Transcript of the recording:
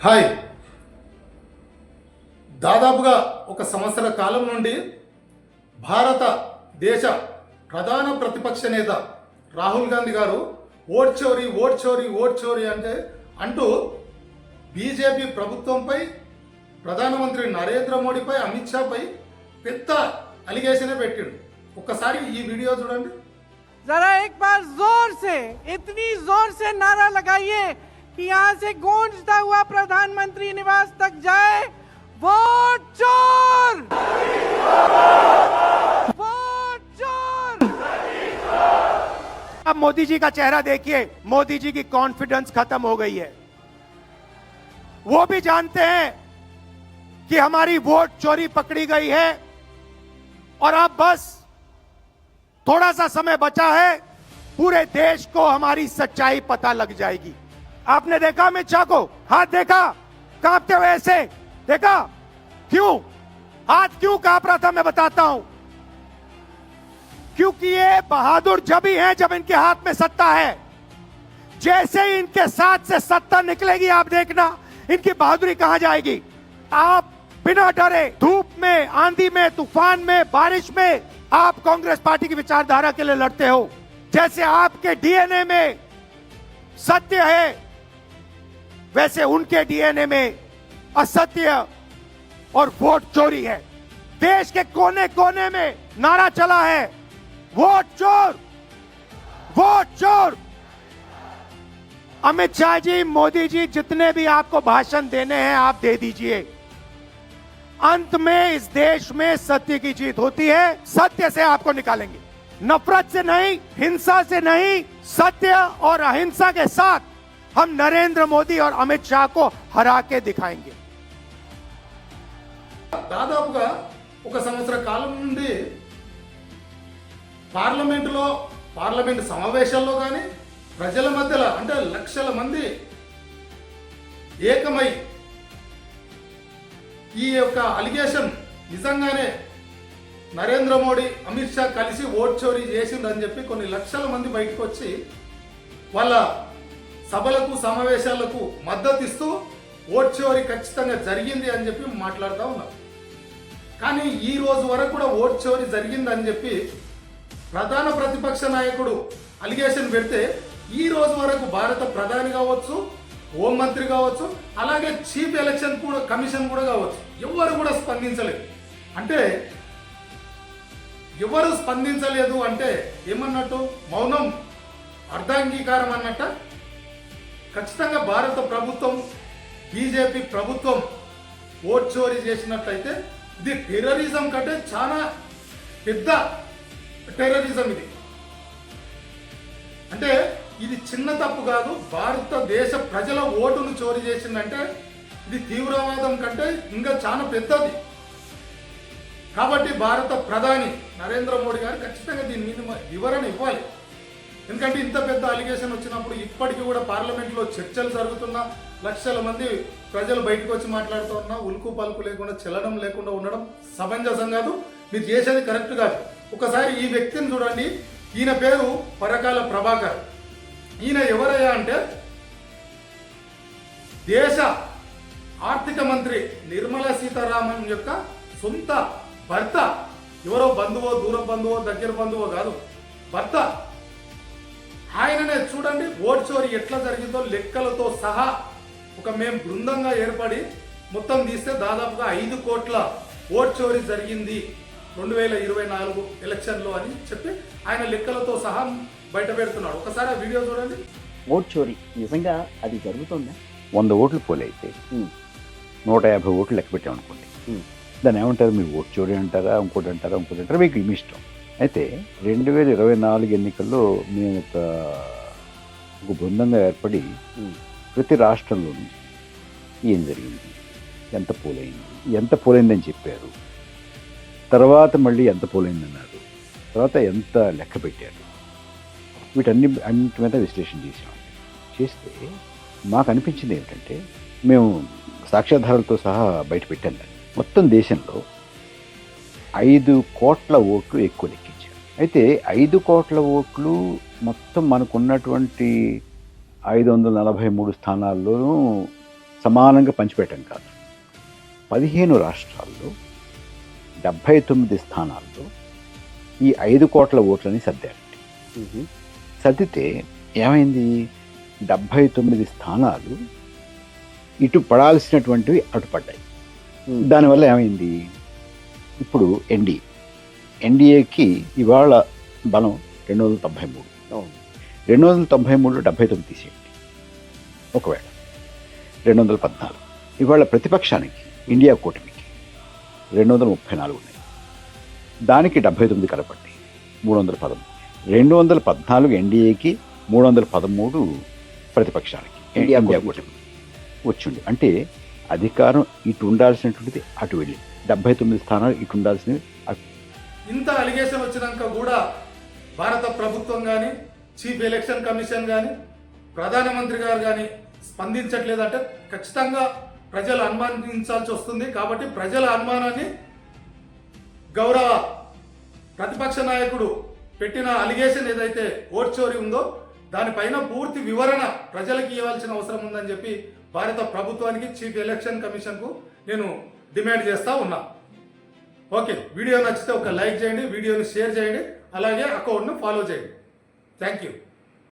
Hi. దాదాపుగా ఒక సంవత్సర కాలం నుండి భారత దేశ ప్రధాన ప్రతిపక్ష నేత రాహుల్ గాంధీ గారు ఓట్ చోరీ ఓట్ చోరీ ఓట్ చోరీ అంటే అంటూ బీజేపీ ప్రభుత్వంపై ప్రధానమంత్రి నరేంద్ర మోడీపై అమిత్ షాపై పెద్ద అలిగేషనే పెట్టాడు. ఒక్కసారి ఈ వీడియో చూడండి. జరా ఎక్ బార్ జోర్ సే జోర్ సే నారా లగాయే कि यहाँ से गूंजता हुआ प्रधानमंत्री निवास तक जाए, वोट चोर! वोट चोर! अब मोदी जी का चेहरा देखिए, मोदी जी की कॉन्फिडेंस खत्म हो गई है। वो भी जानते हैं कि हमारी वोट चोरी पकड़ी गई है, और अब बस थोड़ा सा समय बचा है, पूरे देश को हमारी सच्चाई पता लग जाएगी। आपने देखा अमित शाह को? हाथ देखा? कांपते हुए ऐसे? देखा? क्यों? हाथ क्यों काँप रहा था मैं बताता हूँ। क्योंकि ये बहादुर जब ही हैं जब इनके हाथ में सत्ता है। जैसे ही इनके साथ से सत्ता निकलेगी, आप देखना, इनकी बहादुरी कहाँ जाएगी? आप बिना डरे धूप में, आंधी में, तूफ़ान में, बारिश में आप कांग्रेस पार्टी की विचारधारा के लिए लड़ते हो। जैसे आपके डीएनए में सत्य है वैसे उनके डीएनए में असत्य और वोट चोरी है। देश के कोने कोने में नारा चला है। वोट चोर! वोट चोर! अमित शाह जी, मोदी जी, जितने भी आपको भाषण देने हैं, आप दे दीजिए। अंत में इस देश में सत्य की जीत होती है। सत्य से आपको निकालेंगे। नफरत से नहीं, हिंसा से नहीं, सत्य और अहिंसा के साथ हम नरेंद्र मोदी और अमित शाह को हरा के दिखाएंगे దాదాపుగా ఒక సంవత్సర కాలం నుండి పార్లమెంటులో పార్లమెంటు సమావేశాల్లో కానీ ప్రజల మధ్యలో అంటే లక్షల మంది ఏకమై ఈ యొక్క అలిగేషన్ నిజంగానే నరేంద్ర మోడీ అమిత్ షా కలిసి ఓట్ చోరీ చేసిండని చెప్పి కొన్ని లక్షల మంది బయటకు వచ్చి వాళ్ళ సభలకు సమావేశాలకు మద్దతు ఇస్తూ ఓట్ చివరి ఖచ్చితంగా జరిగింది అని చెప్పి మాట్లాడుతూ ఉన్నారు కానీ ఈ రోజు వరకు కూడా ఓట్ చోరీ జరిగిందని చెప్పి ప్రధాన ప్రతిపక్ష నాయకుడు అలిగేషన్ పెడితే ఈ రోజు వరకు భారత ప్రధాని కావచ్చు హోంమంత్రి కావచ్చు అలాగే చీఫ్ ఎలక్షన్ కూడా కమిషన్ కూడా కావచ్చు ఎవరు కూడా స్పందించలేదు. అంటే ఎవరు స్పందించలేదు అంటే ఏమన్నట్టు? మౌనం అర్ధాంగీకారం అన్నట్ట? ఖచ్చితంగా భారత ప్రభుత్వం బీజేపీ ప్రభుత్వం ఓట్ చోరీ చేసినట్లయితే ఇది టెర్రరిజం కంటే చాలా పెద్ద టెర్రరిజం ఇది. అంటే ఇది చిన్న తప్పు కాదు భారతదేశ ప్రజల ఓటును చోరీ చేసిందంటే ఇది తీవ్రవాదం కంటే ఇంకా చాలా పెద్దది. కాబట్టి భారత ప్రధాని నరేంద్ర మోడీ గారు ఖచ్చితంగా దీని మీద వివరణ ఇవ్వాలి. ఎందుకంటే ఇంత పెద్ద అలిగేషన్ వచ్చినప్పుడు ఇప్పటికీ కూడా పార్లమెంట్లో చర్చలు జరుగుతున్నా లక్షల మంది ప్రజలు బయటకు వచ్చి మాట్లాడుతూ ఉన్నా ఉలుకు పలుకు లేకుండా చెల్లడం లేకుండా ఉండడం సమంజసం కాదు మీరు చేసేది కరెక్ట్ కాదు. ఒకసారి ఈ వ్యక్తిని చూడండి ఈయన పేరు పరకాల ప్రభాకర్. ఈయన ఎవరయ్యా అంటే దేశ ఆర్థిక మంత్రి నిర్మలా సీతారామన్ యొక్క సొంత భర్త. ఎవరో బంధువో దూర బంధువో దగ్గర బంధువో కాదు. భర్త ఆయననే చూడండి ఓట్ చోరీ ఎట్లా జరిగిందో లెక్కలతో సహా ఒక మేము బృందంగా ఏర్పడి మొత్తం తీస్తే దాదాపుగా ఐదు కోట్ల ఓట్ చోరీ జరిగింది రెండు వేల ఇరవై నాలుగు ఎలక్షన్లో అని చెప్పి ఆయన లెక్కలతో సహా బయట పెడుతున్నాడు. ఒకసారి ఆ వీడియో చూడండి. ఓట్ చోరీ నిజంగా అది జరుగుతుందా? వంద ఓట్లు పోలైతే నూట యాభై ఓట్లు లెక్క పెట్టామనుకోండి. దాన్ని ఏమంటారు? మీరు ఓటు చోరీ అంటారా? ఇంకోటి అంటారా? ఇంకోటి అంటారా? మీకు మీ ఇష్టం. అయితే రెండు వేల ఇరవై నాలుగు ఎన్నికల్లో మేము ఒక ఒక బృందంగా ఏర్పడి. ప్రతి రాష్ట్రంలోనూ ఏం జరిగింది? ఎంత పోలైంది? ఎంత పోలైందని చెప్పారు. తర్వాత మళ్ళీ ఎంత పోలైందన్నారు. తర్వాత ఎంత లెక్క పెట్టారు? వీటన్ని అన్నిటి మీద విశ్లేషణ చేసాం చేస్తే మాకు అనిపించింది ఏమిటంటే మేము సాక్ష్యాధారాలతో సహా బయట పెట్టాం. మొత్తం దేశంలో ఐదు కోట్ల ఓట్లు ఎక్కువ లెక్కించారు. అయితే ఐదు కోట్ల ఓట్లు మొత్తం మనకున్నటువంటి ఐదు వందల నలభై మూడు స్థానాల్లోనూ సమానంగా పంచిపెట్టడం కాదు. పదిహేను రాష్ట్రాల్లో డెబ్భై తొమ్మిది స్థానాల్లో ఈ ఐదు కోట్ల ఓట్లని సర్దారండి. సర్దితే ఏమైంది? డెబ్భై తొమ్మిది స్థానాలు ఇటు పడాల్సినటువంటివి అటు పడ్డాయి. దానివల్ల ఏమైంది? ఇప్పుడు ఎన్డీఏ. ఎన్డీఏకి ఇవాళ బలం రెండు వందల తొంభై మూడు. రెండు వందల తొంభై మూడు డెబ్బై తొమ్మిది తీసేయండి. ఒకవేళ రెండు వందల పద్నాలుగు. ఇవాళ ప్రతిపక్షానికి ఇండియా కూటమికి రెండు వందల ముప్పై నాలుగు ఉన్నాయి. దానికి డెబ్బై తొమ్మిది కలపండి. మూడు వందల పదమూడు. రెండు వందల పద్నాలుగు ఎన్డీఏకి మూడు వందల పదమూడు ప్రతిపక్షానికి ఇండియా కూటమి. వచ్చింది అంటే అధికారం ఇటు ఉండాల్సినటువంటిది అటు వెళ్ళి. డెబ్బై తొమ్మిది స్థానాలు ఇటు ఉండాల్సినవి ఇంత అలిగేషన్ వచ్చినాక కూడా భారత ప్రభుత్వం కానీ చీఫ్ ఎలక్షన్ కమిషన్ కానీ ప్రధానమంత్రి గారు కానీ స్పందించట్లేదంటే ఖచ్చితంగా ప్రజలు అనుమానించాల్సి వస్తుంది. కాబట్టి ప్రజల అనుమానాన్ని గౌరవ ప్రతిపక్ష నాయకుడు పెట్టిన అలిగేషన్ ఏదైతే ఓట్ చోరీ ఉందో దానిపైన పూర్తి వివరణ ప్రజలకు ఇవ్వాల్సిన అవసరం ఉందని చెప్పి భారత ప్రభుత్వానికి చీఫ్ ఎలక్షన్ కమిషన్కు నేను డిమాండ్ చేస్తా ఉన్నా. ఓకే వీడియో నచ్చితే ఒక లైక్ చేయండి వీడియోని షేర్ చేయండి అలాగే అకౌంట్ను ఫాలో చేయండి. Thank you.